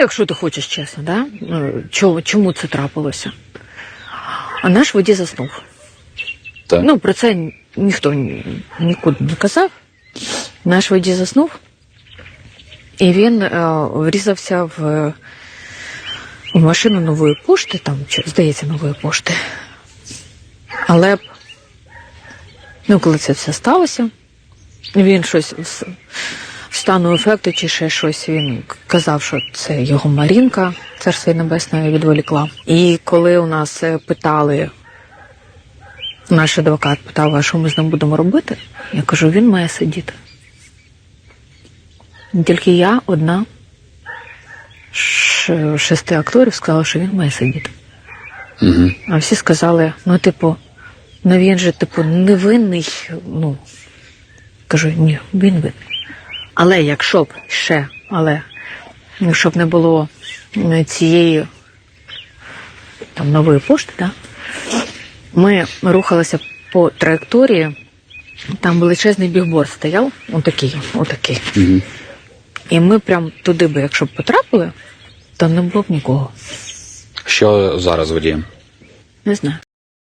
якщо ти хочеш чесно, да? Ну, чому, це трапилося? А наш водій заснув. Так. Ну, про це ніхто нікуди не казав. Наш водій заснув, і він е, врізався в, в машину нової пошти, там, чи, здається, нової пошти. Але ну, коли це все сталося, він щось стану ефекту чи ще щось. Він казав, що це його Марінка, царство небесне відволікла. І коли у нас е, питали, наш адвокат питав, а що ми з ним будемо робити, я кажу, він має сидіти. Тільки я одна з шести акторів сказала, що він має сидіти. Угу. А всі сказали, ну, типу, ну він же, типу, невинний. Ну, кажу, ні, він винний. Але якщо б ще, але якщо б не було цієї там нової пошти, да, ми рухалися по траєкторії, там величезний бігборд стояв, отакий, отакий. Угу. І ми прям туди би, якщо б потрапили, то не було б нікого. Що зараз водієм? Не знаю.